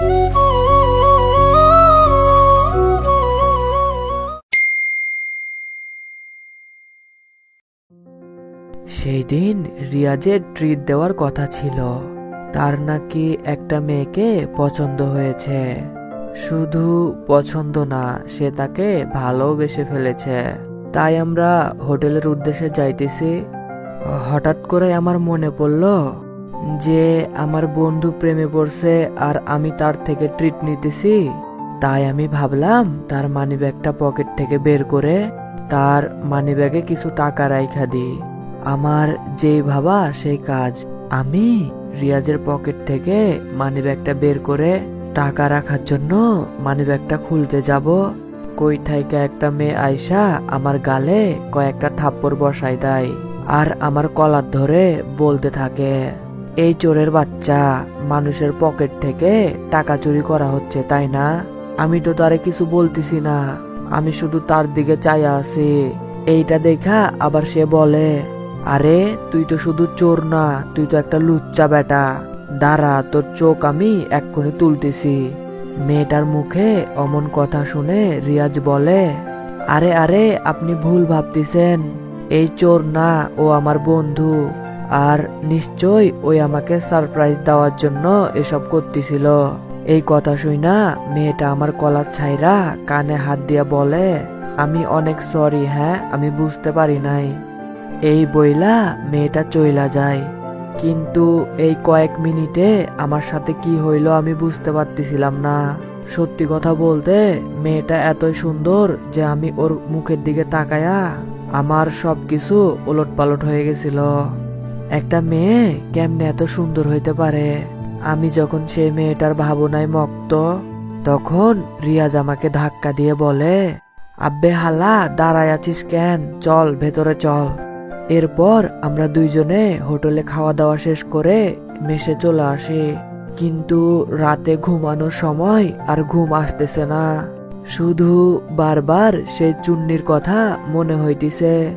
সেই দিন রিয়াজের ট্রিট দেওয়ার কথা ছিল। তার নাকি একটা মেয়েকে পছন্দ হয়েছে। শুধু পছন্দ না, সে তাকে ভালোবেসে ফেলেছে। তাই আমরা হোটেলের উদ্দেশ্যে যাইতেছি। হঠাৎ করে আমার মনে পড়ল যে আমার বন্ধু প্রেমে পড়ছে আর আমি তার থেকে ট্রিট নিতেছি, তাই আমি ভাবলাম তার মানিব্যাগটা পকেট থেকে বের করে তার মানিব্যাগে কিছু টাকা রাইখা দিই। আমার যেই ভাবা সেই কাজ। আমি রিয়াজের পকেট থেকে মানিব্যাগটা বের করে টাকা রাখার জন্য মানিব্যাগটা খুলতে যাব। কই থেকে একটা মেয়ে আয়সা আমার গালে কয়েকটা থাপ্পড় বসাই দেয় আর আমার কলার ধরে বলতে থাকে। এই চোরের বাচ্চা মানুষের পকেট থেকে টাকা চুরি করা হচ্ছে, তাই না? আমি তো তারে কিছু বলতেছি না। আমি শুধু তার দিকে চাই আছি। এইটা দেখা আবার সে বলে, আরে, তুই তো শুধু চোর না, তুই তো একটা লুচ্চা বেটা। দাঁড়া, তোর চোখ আমি এক্ষুনি তুলতেছি। মেয়েটার মুখে অমন কথা শুনে রিয়াজ বলে, আরে আরে, আপনি ভুল ভাবতেছেন। এই চোর না, ও আমার বন্ধু। আর নিশ্চয় ওই আমাকে সারপ্রাইজ দেওয়ার জন্য এসব করতেছিল। এই কথা শুই না, মেয়েটা আমার কলার ছাইরা কানে হাত দিয়া বলে, আমি অনেক সরি হ্যাঁ? আমি বুঝতে পারি নাই। এই বইলা মেয়েটা চইলা যায়। কিন্তু এই কয়েক মিনিটে আমার সাথে কি হইল আমি বুঝতে পারতেছিলাম না। সত্যি কথা বলতে, মেয়েটা এতই সুন্দর যে আমি ওর মুখের দিকে তাকায়া আমার সবকিছু ওলট পালট হয়ে গেছিল। একটা মেয়ে কেমনে এত সুন্দর হইতে পারে? আমি যখন সেই মেয়েটার ভাবনায় মক্ত তখন রিয়াজ আমাকে ধাক্কা দিয়ে বলে, আব্বে হালা, দাঁড়ায় আছিস কেন? চল, ভেতরে চল। এরপর আমরা দুইজনে হোটেলে খাওয়া দাওয়া শেষ করে মেসে চলে আসি। কিন্তু রাতে ঘুমানোর সময় আর ঘুম আসতেছে না। শুধু বারবার সেই চুন্নির কথা মনে হইতিছে।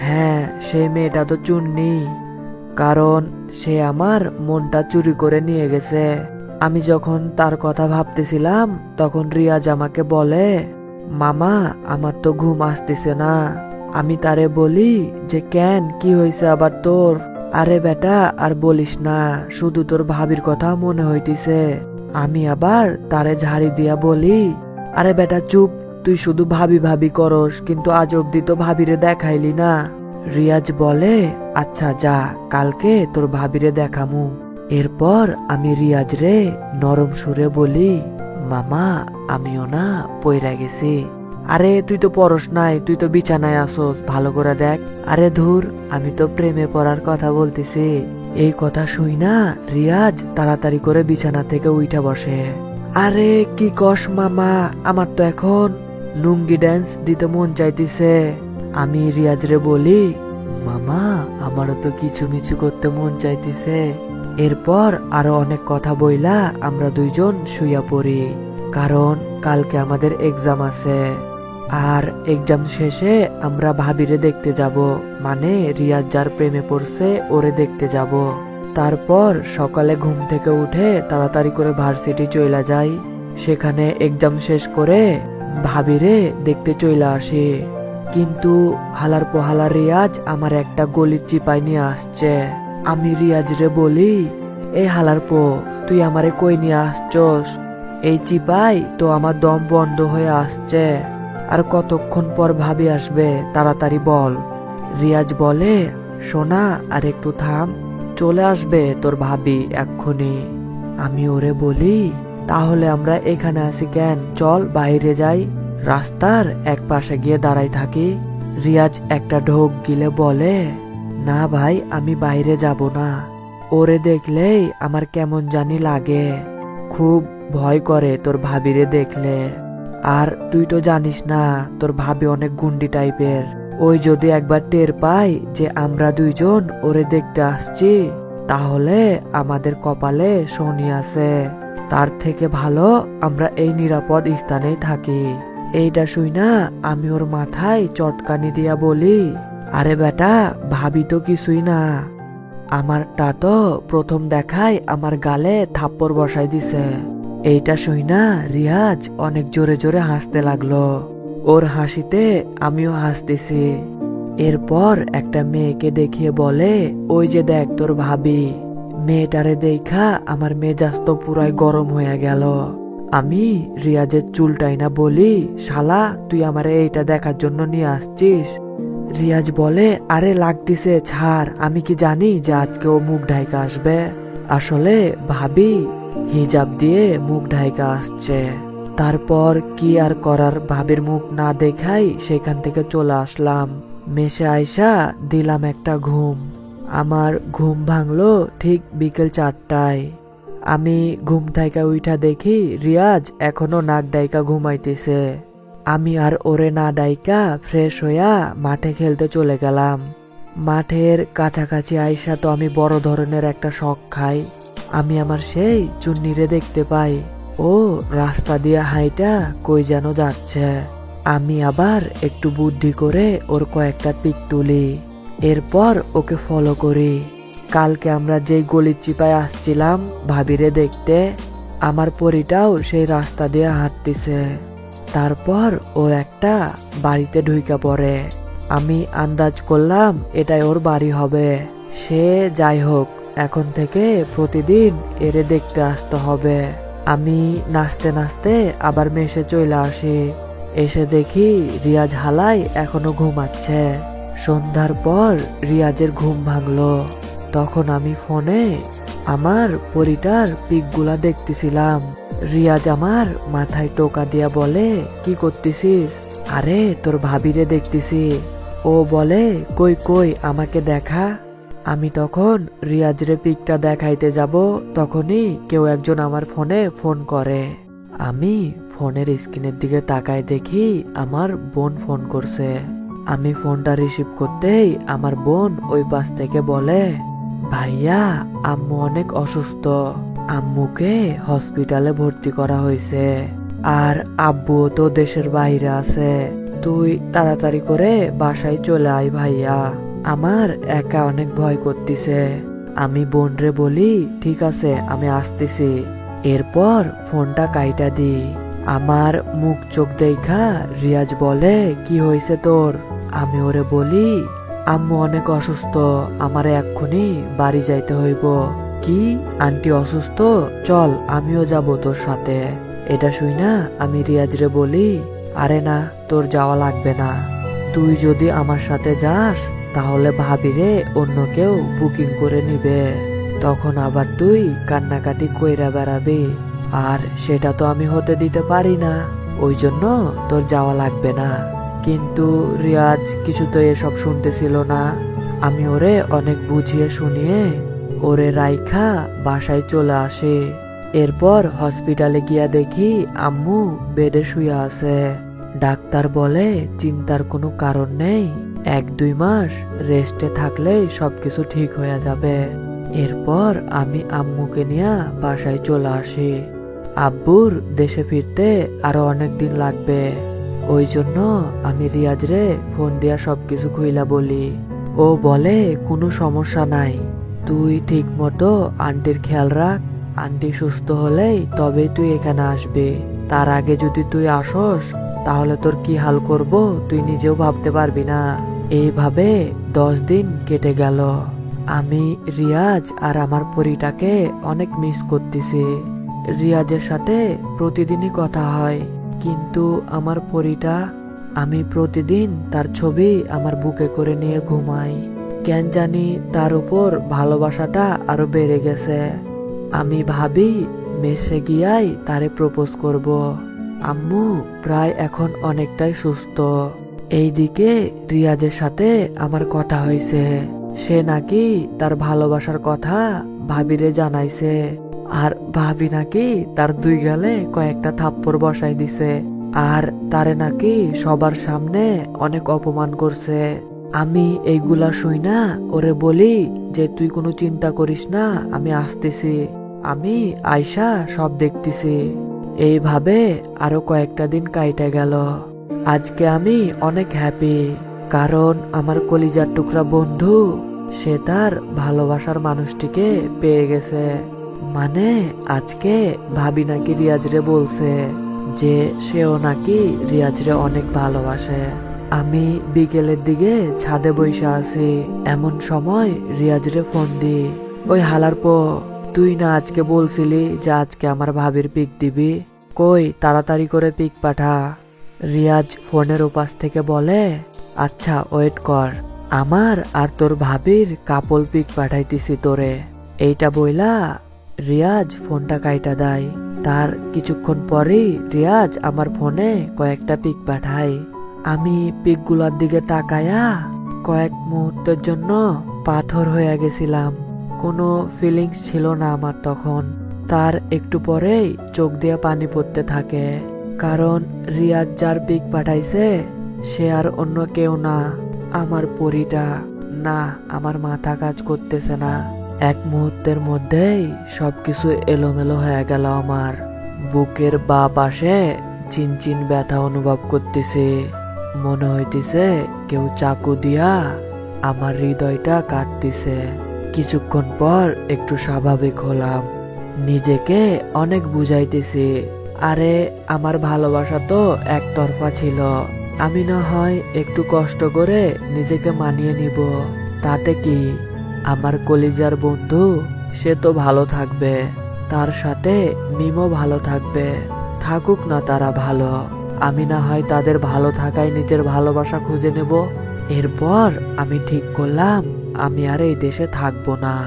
হ্যাঁ সেই মেয়েটা তো চুন্নি। কারণ সে আমার মনটা চুরি করে নিয়ে গেছে। আমি যখন তার কথা ভাবতেছিলাম, তখন রিয়াজ আমাকে বলে, মামা, আমার তো ঘুম আসতেছে না। আমি তারে বলি যে, কেন? কি হয়েছে আবার তোর? আরে বেটা, আর বলিস না, শুধু তোর ভাবির কথা মনে হইতিছে। আমি আবার তারে ঝাড়ি দিয়া বলি, আরে বেটা, চুপ, তুই শুধু ভাবি ভাবি করস, কিন্তু আজ অব্দি তো ভাবিরে দেখাইলি না। রিয়াজ বলে আচ্ছা যা, কালকে তোর ভাবিরে দেখামু। এরপর আমি রিয়াজ রে নরম সুরে বলি, মামা, আমিও না পইরা গেছি। আরে, তুই তো পরশ নাই, তুই তো বিছানায় আসোস, ভালো করে দেখ। আরে, ধুর, আমি তো প্রেমে পড়ার কথা বলতেছি। এই কথা শুই না, রিয়াজ তাড়াতাড়ি করে বিছানা থেকে উঠা বসে। আরে, কি কস, মামা, আমার তো এখন লুঙ্গি ড্যান্স দিতে মন চাইতেছে। আমি রিয়াজ রে বলি মামা, আমারও তো কিছু মিছু করতে মন চাইতেছে। এরপর আরও অনেক কথা বইলা আমরা দুইজন শুইয়া পড়ি, কারণ কালকে আমাদের এক্সাম আছে। আর এক্সাম শেষে আমরা ভাবিরে দেখতে যাব মানে রিয়াজ যার প্রেমে পড়ছে, ওরে দেখতে যাব। তারপর সকালে ঘুম থেকে উঠে তাড়াতাড়ি করে ভার্সিটি চইলা যাই, সেখানে এক্সাম শেষ করে ভাবিরে দেখতে চইলা আসি। কিন্তু হালার পোহালা রিয়াজ আমার একটা গলির চিপাই নিয়ে আসছে। আমি রিয়াজ রে বলি এই হালার পো, তুই আমারে কই নিয়ে আসছস? এই চিপাই তো আমার দম বন্ধ হয়ে আসছে। আর কতক্ষণ পর ভাবি আসবে, তাড়াতাড়ি বল। রিয়াজ বলে, সোনা, আর একটু থাম, চলে আসবে তোর ভাবি, এক্ষুনি। আমি ওরে বলি, তাহলে আমরা এখানে আসি কেন? চল, বাইরে যাই। রাস্তার এক পাশে গিয়ে দাঁড়াই থাকি। রিয়াজ একটা ঢোক গিলে বলে, না ভাই, আমি বাইরে যাব না। ওরে দেখলেই আমার কেমন জানি লাগে। খুব ভয় করে তোর ভাবিরে দেখলে। আর তুই তো জানিস না, তোর ভাবি অনেক গুন্ডি টাইপের। ওই যদি একবার টের পাই যে আমরা দুইজন ওরে দেখতে আসছি, তাহলে আমাদের কপালে শনি আছে। তার থেকে ভালো আমরা এই নিরাপদ স্থানেই থাকি। এইটা শুই না, আমি ওর মাথায় চটকানি দিয়া বলি, আরে বেটা, ভাবি তো কিছুই না। আমারটা তো প্রথম দেখায় আমার গালে থাপ্পড় বসাই দিছে। এইটা শুই না, রিয়াজ অনেক জোরে জোরে হাসতে লাগল। ওর হাসিতে আমিও হাসতেছি। এরপর একটা মেয়েকে দেখিয়ে বলে, ওই যে দেখ তোর ভাবি। মেয়েটারে দেখা আমার মেজাজ তো পুরাই গরম হয়ে গেল। আমি রিয়াজের চুলটাই না বলি, শালা, তুই আমারে এইটা দেখার জন্য নিয়ে আসছিস? রিয়াজ বলে, আরে লাগতিছে, ছাড়, আমি কি জানি যে আজকে ও মুখ ঢাইকা আসবে? আসলে ভাবি, হিজাব দিয়ে মুখ ঢাইকা আসছে। তারপর কি আর করার ভাবির মুখ না দেখাই সেখান থেকে চলে আসলাম। মেশে আইসা দিলাম একটা ঘুম। আমার ঘুম ভাঙলো ঠিক বিকেল চারটায়। আমি ঘুম থাইকা উঠা দেখি রিয়াজ এখনও নাক ডাইকা ঘুমাইতেছে। আমি আর ওরে না ডাইকা ফ্রেশ হইয়া মাঠে খেলতে চলে গেলাম। মাঠের কাছাকাছি আইসা তো আমি বড় ধরনের একটা শখ খাই। আমি আমার সেই চুন্নিরে দেখতে পাই। ও, রাস্তা দিয়ে হাইটা কই যেন যাচ্ছে। আমি আবার একটু বুদ্ধি করে ওর কয়েকটা পিক তুলি। এরপর ওকে ফলো করি। কালকে আমরা যেই গলির চিপায় আসছিলাম, ভাবিরে দেখতে আমার পরিটাও সেই রাস্তা দিয়ে হাঁটতেছে। তারপর ও একটা বাড়িতে ঢুইকা পড়ে। আমি আন্দাজ করলাম এটাই ওর বাড়ি হবে। সে যাই হোক, এখন থেকে প্রতিদিন এরে দেখতে আসতে হবে। আমি নাচতে নাচতে আবার মেশে চলে আসি। এসে দেখি রিয়াজ হালাই এখনও ঘুমাচ্ছে। সন্ধ্যার পর রিয়াজের ঘুম ভাঙলো। তখন আমি ফোনে আমার পরিটার পিকগুলা দেখতেছিলাম। রিয়াজ আমার মাথায় টোকা দিয়া বলে, কি করতেছিস? আরে, তোর ভাবিরে দেখতেছি। ও বলে, কই কই, আমাকে দেখা। আমি তখন রিয়াজরে পিকটা দেখাইতে যাব, তখনই কেউ একজন আমার ফোনে ফোন করে। আমি ফোনের স্ক্রিনের দিকে তাকায় দেখি আমার বোন ফোন করছে। আমি ফোনটা রিসিভ করতেই আমার বোন ওই পাশ থেকে বলে ভাইয়া, আম্মু অনেক অসুস্থ। আম্মুকে হসপিটালে ভর্তি করা হয়েছে। আর আব্বু তো দেশের বাইরে আছে। তুই তাড়াতাড়ি করে বাসায় চলে আয় ভাইয়া। আমার একা অনেক ভয় করতেছে। আমি বোনরে বলি, ঠিক আছে, আমি আসতেছি। এরপর ফোনটা কাইটা দি আমার মুখ চোখ দেখা রিয়াজ বলে, কি হয়েছে তোর? আমি ওরে বলি আম্মু অনেক অসুস্থ, আমার এক্ষুনি বাড়ি যাইতে হইব। কি? আন্টি অসুস্থ? চল, আমিও যাব তোর সাথে। এটা শুই না, আমি রিয়াজরে বলি, আরে না, তোর যাওয়া লাগবে না। তুই যদি আমার সাথে যাস, তাহলে ভাবি রে অন্য কেউ বুকিং করে নিবে। তখন আবার তুই কান্নাকাটি কইরা বেড়াবি। আর সেটা তো আমি হতে দিতে পারি না, ওই জন্য তোর যাওয়া লাগবে না। কিন্তু রিয়াজ কিছু তো এসব শুনতেছিল না। আমি ওরে অনেক বুঝিয়ে শুনিয়ে ওরে রাইখা বাসায় চলে আসে। এরপর হসপিটালে গিয়া দেখি আম্মু বেডে শুয়ে আছে। ডাক্তার বলে চিন্তার কোনো কারণ নেই। এক দুই মাস রেস্টে থাকলেই সবকিছু ঠিক হয়ে যাবে। এরপর আমি আম্মুকে নিয়ে বাসায় চলে আসি। আব্বুর দেশে ফিরতে আরও অনেক দিন লাগবে। ওই জন্য আমি রিয়াজ রে ফোন দিয়া সবকিছু খুইলা বলি। ও বলে, কোনো সমস্যা নাই। তুই ঠিক মতো আন্টির খেয়াল রাখ। আন্টি সুস্থ হলেই তবেই তুই এখানে আসবি। তার আগে যদি তুই আসস, তাহলে তোর কি হাল করব তুই নিজেও ভাবতে পারবি না। এইভাবে দশ দিন কেটে গেল। আমি, রিয়াজ আর আমার পরিটাকে অনেক মিস করতেছি। রিয়াজের সাথে প্রতিদিনই কথা হয়। কিন্তু আমার পরিটা আমি প্রতিদিন তার ছবি আমার বুকে করে নিয়ে ঘুমাই। কেন জানি তার উপর ভালোবাসাটা আরও বেড়ে গেছে। আমি ভাবি মেসে গিয়াই তারে প্রপোজ করব। আম্মু প্রায় এখন অনেকটাই সুস্থ। এইদিকে রিয়াজের সাথে আমার কথা হয়েছে সে নাকি তার ভালোবাসার কথা ভাবিরে জানাইছে। আর ভাবি নাকি তার দুই গালে কয়েকটা থাপ্পড় বসাই দিছে। আর তারে নাকি সবার সামনে অনেক অপমান করছে। আমি এইগুলা শুই না, ওরে বলি যে তুই কোনো চিন্তা করিস না, আমি আসতেছি। আমি আয়সা সব দেখতেছি। এইভাবে আরও কয়েকটা দিন কাইটা গেল। আজকে আমি অনেক হ্যাপি কারণ আমার কলিজার টুকরা বন্ধু, সে তার ভালোবাসার মানুষটিকে পেয়ে গেছে। মানে আজকে ভাবি নাকি রিয়াজরে বলছে যে সেও নাকি রিয়াজরে অনেক ভালোবাসে। আমি বিকেলের দিকে ছাদে বইসা আছি, এমন সময় রিয়াজরে ফোন দি ওই হালার পো, তুই না আজকে বলছিলি যে আজকে আমার ভাবির পিক দিবি? কই, তাড়াতাড়ি করে পিক পাঠা। রিয়াজ ফোনের উপাস থেকে বলে আচ্ছা ওয়েট কর। আমার আর তোর ভাবির কাপল পিক পাঠাইতেছি তোরে। এইটা বইলা রিয়াজ ফোনটা কাইটা দেয়। তার কিছুক্ষণ পরেই রিয়াজ আমার ফোনে কয়েকটা পিক পাঠায়। আমি পিকগুলোর দিকে তাকায়া কয়েক মুহূর্তের জন্য পাথর হয়ে গেছিলাম। কোনো ফিলিংস ছিল না আমার তখন। তার একটু পরেই চোখ দিয়ে পানি পড়তে থাকে। কারণ রিয়াজ যার পিক পাঠাইছে, সে আর অন্য কেউ না। আমার পরিটা না, আমার মাথা কাজ করতেছে না। এক মুহূর্তের মধ্যেই সবকিছু এলোমেলো হয়ে গেল আমার। বুকের বা পাশে চিনচিন ব্যথা অনুভব করতেছে। মনে হইতেছে কেউ চাকু দিয়া আমার হৃদয়টা কাটতেছে। কিছুক্ষণ পর একটু স্বাভাবিক হলাম। নিজেকে অনেক বুঝাইতেছি। আরে, আমার ভালোবাসা তো একতরফা ছিল। আমি না হয় একটু কষ্ট করে নিজেকে মানিয়ে নিব। তাতে কি? আমার কলিজার বন্ধু, সে তো ভালো থাকবে। তার সাথে মিমও ভালো থাকবে। থাকুক না তারা ভালো। আমি না হয় তাদের ভালো থাকায় নিজের ভালোবাসা খুঁজে নেব। এরপর আমি ঠিক করলাম, আমি আর এই দেশে থাকব না।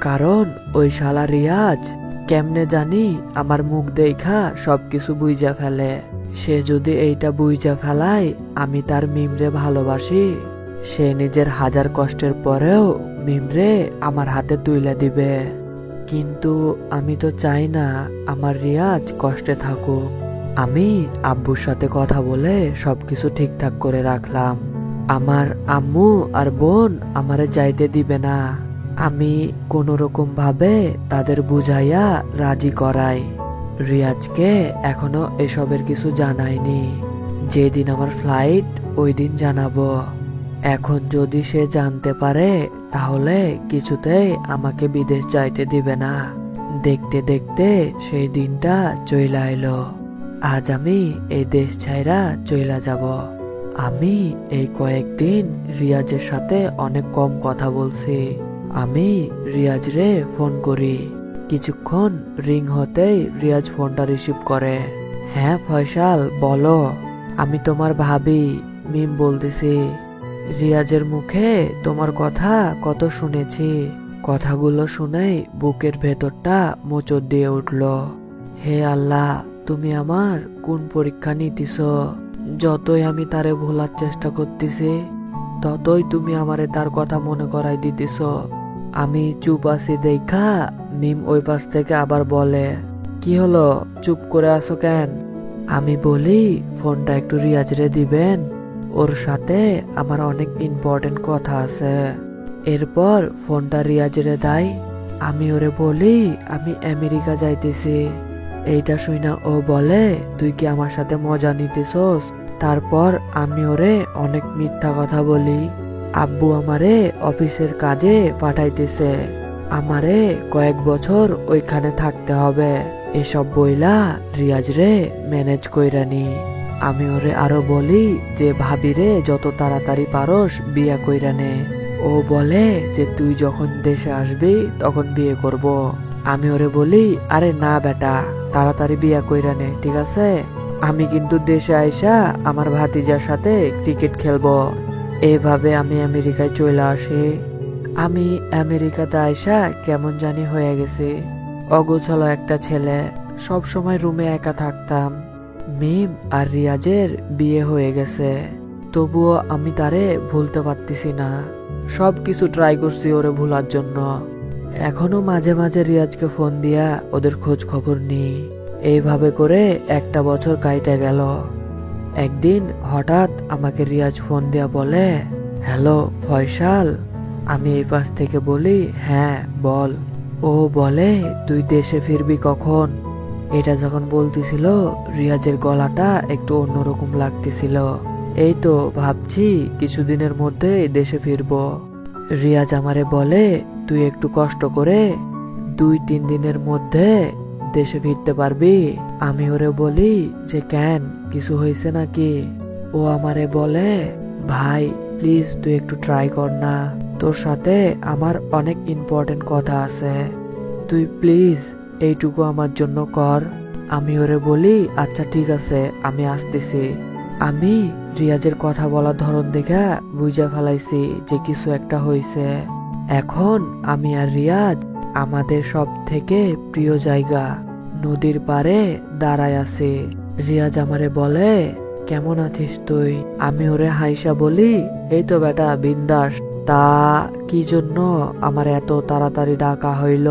কারণ ওই শালা রিয়াজ কেমনে জানি আমার মুখ দেখা সবকিছু বুঝা ফেলে। সে যদি এইটা বুঝা ফেলায়, আমি তার মিমরে ভালোবাসি। সে নিজের হাজার কষ্টের পরেও মিমরে আমার হাতে তুলে দিবে। কিন্তু আমি তো চাই না আমার রিয়াজ কষ্টে থাকুক। আমি আব্বুর সাথে কথা বলে সবকিছু ঠিকঠাক করে রাখলাম। আমার আম্মু আর বোন আমারে যাইতে দিবে না। আমি কোনো রকম ভাবে তাদের বুঝাইয়া রাজি করাই। রিয়াজকে এখনও এসবের কিছু জানাইনি। যেদিন আমার ফ্লাইট ওই দিন জানাব। এখন যদি সে জানতে পারে, তাহলে কিছুতেই আমাকে বিদেশ যাইতে দিবে না। দেখতে দেখতে সেই দিনটা চইলা এলো। আজ আমি এই দেশ ছাইরা চইলা যাব। আমি এই কয়েকদিন রিয়াজের সাথে অনেক কম কথা বলছি। আমি রিয়াজ রে ফোন করি। কিছুক্ষণ রিং হতেই রিয়াজ ফোনটা রিসিভ করে। হ্যাঁ ফয়সাল, বলো। আমি তোমার ভাবি, মিম বলতেছি। রিয়াজের মুখে তোমার কথা কত শুনেছি। কথাগুলো শুনেই বুকের ভেতরটা মোচড় দিয়ে উঠল। হে আল্লাহ, তুমি আমার কোন পরীক্ষা নিতেছ? যতই আমি তারে ভোলার চেষ্টা করতেছি, ততই তুমি আমারে তার কথা মনে করাই দিতেছ। আমি চুপ আছি দেখা মিম ওই পাশ থেকে আবার বলে, কি হলো? চুপ করে আছো কেন? আমি বলি, ফোনটা একটু রিয়াজরে দিবেন? ওর সাথে আমার অনেক ইম্পর্টেন্ট কথা আছে। এরপর ফোনটা রিয়াজরে দেয়, আমি ওরে বলি, আমি আমেরিকা যাইতেছি। এইটা শুই না ও বলে, তুই কি আমার সাথে মজা নিতেছস? তারপর আমি ওরে অনেক মিথ্যা কথা বলি। আব্বু আমারে অফিসের কাজে পাঠাইতেছে। আমারে কয়েক বছর ওইখানে থাকতে হবে। এসব বইলা রিয়াজ রে ম্যানেজ কইরানি আমি ওরে আরও বলি যে, ভাবিরে, যত তাড়াতাড়ি পারস, বিয়া কইরা নে। ও বলে যে, তুই যখন দেশে আসবি, তখন বিয়ে করব। আমি ওরে বলি, আরে না বেটা, তাড়াতাড়ি বিয়া কইরা নে, ঠিক আছে? আমি কিন্তু দেশে আইসা আমার ভাতিজার সাথে ক্রিকেট খেলব। এইভাবে আমি আমেরিকায় চলে আসি। আমি আমেরিকাতে আইসা কেমন জানি হয়ে গেছি। অগোছালো একটা ছেলে সব সময় রুমে একা থাকতাম। মিম আর রিয়াজের বিয়ে হয়ে গেছে। তবুও আমি তারে ভুলতে পারতেছি না। সব কিছু ট্রাই করছি ওরে ভুলার জন্য। এখনও মাঝে মাঝে রিয়াজকে ফোন দিয়া ওদের খোঁজ খবর নিই। এইভাবে করে একটা বছর কাইটে গেল। একদিন হঠাৎ আমাকে রিয়াজ ফোন দিয়া বলে, হ্যালো, ফয়সাল? আমি এই পাশ থেকে বলি হ্যাঁ বল। ও বলে, তুই দেশে ফিরবি কখন? এটা যখন বলতেছিল, রিয়াজের গলাটা একটু অন্যরকম লাগতেছিল। এই তো ভাবছি কিছুদিনের মধ্যে দেশে ফিরবো। রিয়াজ আমারে বলে, তুই একটু কষ্ট করে দুই তিন দিনের মধ্যে দেশে ফিরতে পারবি। আমি ওরে বলি, যে কেন? কিছু হয়েছে নাকি? ও আমারে বলে, ভাই প্লিজ তুই একটু ট্রাই কর না। তোর সাথে আমার অনেক ইম্পর্টেন্ট কথা আছে। তুই প্লিজ এইটুকু আমার জন্য কর। আমি ওরে বলি আচ্ছা ঠিক আছে, আমি আসতেছি। আমি রিয়াজের কথা বলার ধরন দেখে বুঝা ফেলাইছি যে কিছু একটা হয়েছে এখন আমি আর রিয়াজ আমাদের সব থেকে প্রিয় জায়গা। নদীর পারে দাঁড়ায় আছে। রিয়াজ আমারে বলে, কেমন আছিস তুই? আমি ওরে হাইসা বলি, এই তো বেটা, বিন্দাস। তা কি জন্য আমার এত তাড়াতাড়ি ডাকা হইল?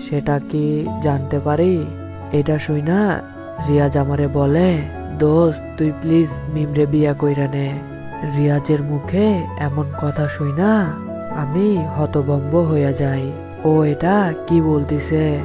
সেটা কি জানতে পারি? এটা শুই না? রিয়াজ আমারে বলে, দোস্ত, তুই প্লিজ মিমরে বিয়া কইরা নে। রিয়াজের মুখে এমন কথা শুই না। আমি হতভম্ব হইয়া যাই। ও এটা কি বলতিছে?